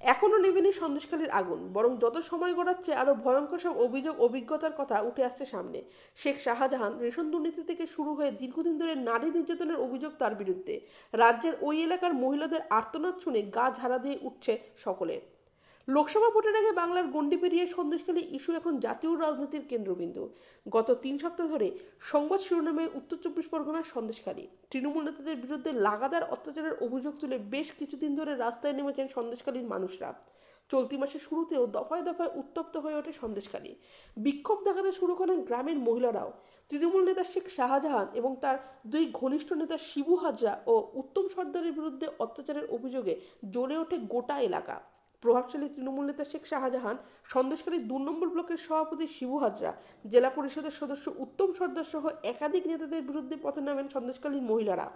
এখনও নেভেনি সন্দেশখালীর আগুন, বরং যত সময় গড়াচ্ছে আরও ভয়ঙ্কর সব অভিযোগ, অভিজ্ঞতার কথা উঠে আসছে সামনে। শেখ শাহজাহান রেশন দুর্নীতি থেকে শুরু হয়ে দীর্ঘদিন ধরে নারী নির্যাতনের অভিযোগ তার বিরুদ্ধে। রাজ্যের ওই এলাকার মহিলাদের আর্তনাদ শুনে গা ঝাড়া দিয়ে উঠছে সকলে। লোকসভা ভোটের আগে বাংলার গণ্ডি পেরিয়ে সন্দেশখালী ইস্যু এখন জাতীয় রাজনীতির কেন্দ্রবিন্দু। গত তিন সপ্তাহ ধরে সংবাদ শিরোনামে উত্তর চব্বিশ পরগনার সন্দেশখালী। তৃণমূল নেতাদের বিরুদ্ধে লাগাতার অত্যাচারের অভিযোগ তুলে বেশ কিছুদিন ধরে রাস্তায় নেমেছেন সন্দেশখালীর মানুষরা। চলতি মাসের শুরুতেও দফায় দফায় উত্তপ্ত হয়ে ওঠে সন্দেশখালী। বিক্ষোভ দেখাতে শুরু করেন গ্রামের মহিলারাও। তৃণমূল নেতা শেখ শাহজাহান এবং তার দুই ঘনিষ্ঠ নেতা শিবু হাজরা ও উত্তম সর্দারের বিরুদ্ধে অত্যাচারের অভিযোগে জ্বলে ওঠে গোটা এলাকা। প্রভাবশালী তৃণমূল নেতা শেখ শাহজাহান সন্দেশকারী দু নম্বর ব্লকের সভাপতি শিবু হাজরা, জেলা পরিষদের সদস্য উত্তম সর্দার সহ একাধিক নেতাদের বিরুদ্ধে পথে নামেন সন্দেশকালীন মহিলারা।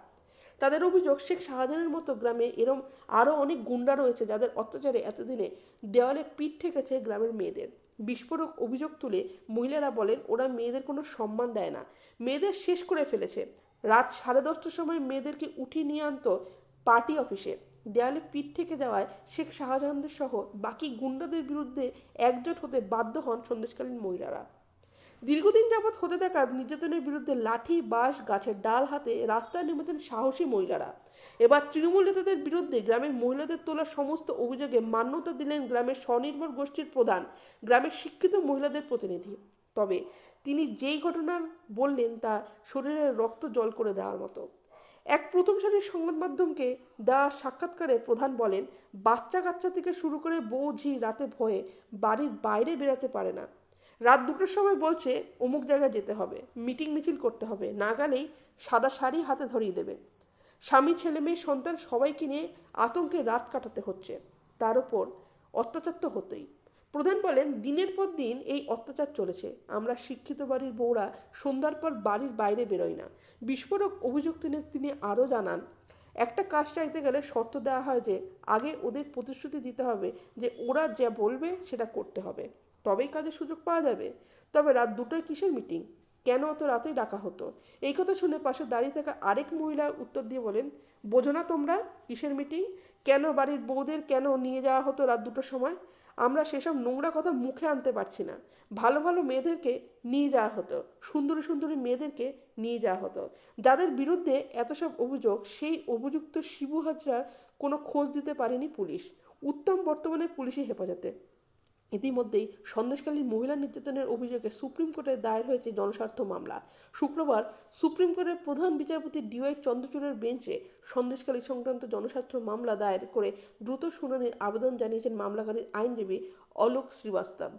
তাদের অভিযোগ, শেখ শাহজাহানের মতো গ্রামে এরম আরও অনেক গুন্ডা রয়েছে যাদের অত্যাচারে এতদিনে দেওয়ালে পিঠ ঠেকেছে গ্রামের মেয়েদের। বিস্ফোরক অভিযোগ তুলে মহিলারা বলেন, ওরা মেয়েদের কোনো সম্মান দেয় না। মেয়েদের শেষ করে ফেলেছে। রাত সাড়ে দশটার সময় মেয়েদেরকে উঠিয়ে নিয়ে আনতো পার্টি অফিসে। দেয়ালে পিঠ থেকে যাওয়ায় শেখ শাহজাহানদের সহ বাকি গুন্ডাদের বিরুদ্ধে একজোট হতে বাধ্য হন সন্দেশকালীন মহিলারা। দীর্ঘদিন যাবৎ হতে থাকা নির্যাতনের বিরুদ্ধে লাঠি, বাঁশ, গাছের ডাল হাতে রাস্তায় নেমেছেন সাহসী মহিলারা। এবার তৃণমূল নেতাদের বিরুদ্ধে গ্রামের মহিলাদের তোলা সমস্ত অভিযোগে মান্যতা দিলেন গ্রামের স্বনির্ভর গোষ্ঠীর প্রধান, গ্রামের শিক্ষিত মহিলাদের প্রতিনিধি। তবে তিনি যেই ঘটনা বললেন তা শরীরের রক্ত জল করে দেওয়ার মতো। এক প্রথম সারির সংবাদ মাধ্যমকে দেওয়া সাক্ষাৎকারে প্রধান বলেন বাচ্চা কাচ্চা থেকে শুরু করে বউ ঝি রাতে ভয়ে বাড়ির বাইরে বেরাতে পারে না। রাত দুটোর সময় বলছে, অমুক জায়গায় যেতে হবে, মিটিং মিছিল করতে হবে, না গেলেই সাদা শাড়ি হাতে ধরিয়ে দেবে। স্বামী, ছেলে, মেয়ে, সন্তান সবাইকে নিয়ে আতঙ্কে রাত কাটাতে হচ্ছে। তার উপর অত্যাচার তো হতেই। প্রধান বলেন, দিনের পর দিন এই অত্যাচার চলেছে। আমরা শিক্ষিত বাড়ির বউরা সন্ধ্যার পর বাড়ির বাইরে বেরোই না। বিস্ফোরক অভিযোগ তিনি তিনি আরও জানান, একটা কাজ চাইতে গেলে শর্ত দেওয়া হয় যে, আগে ওদের প্রতিশ্রুতি দিতে হবে যে, ওরা যা বলবে সেটা করতে হবে। তবেই কাজের সুযোগ পাওয়া যাবে। তবে রাত দুটোয় কিসের মিটিং? কেন অত রাতেই ডাকা হতো? এই কথা শুনে পাশে দাঁড়িয়ে থাকা আরেক মহিলা উত্তর দিয়ে বলেন, বোঝো না তোমরা, কিসের মিটিং কেন বাড়ির বউদের কেন নিয়ে যাওয়া হতো রাত দুটোর সময়? আমরা সেসব নোংরা কথা মুখে আনতে পারছি না। ভালো ভালো মেয়েদেরকে নিয়ে যাওয়া হতো, সুন্দরী সুন্দরী মেয়েদেরকে নিয়ে যাওয়া হতো। যাদের বিরুদ্ধে এত সব অভিযোগ, সেই অভিযুক্ত শিবু হাজরার কোনো খোঁজ দিতে পারেনি পুলিশ। উত্তম বর্তমানে পুলিশি হেফাজতে। ইতিমধ্যেই সন্দেশকালীন মহিলা নির্যাতনের অভিযোগে সুপ্রিম কোর্টে দায়ের হয়েছে জনস্বার্থ মামলা। শুক্রবার সুপ্রিম কোর্টের প্রধান বিচারপতি ডিওয়াই চন্দ্রচূড়ের বেঞ্চে সন্দেশকালী সংক্রান্ত জনস্বার্থ মামলা দায়ের করে দ্রুত শুনানির আবেদন জানিয়েছেন মামলাকারীর আইনজীবী অলোক শ্রীবাস্তব।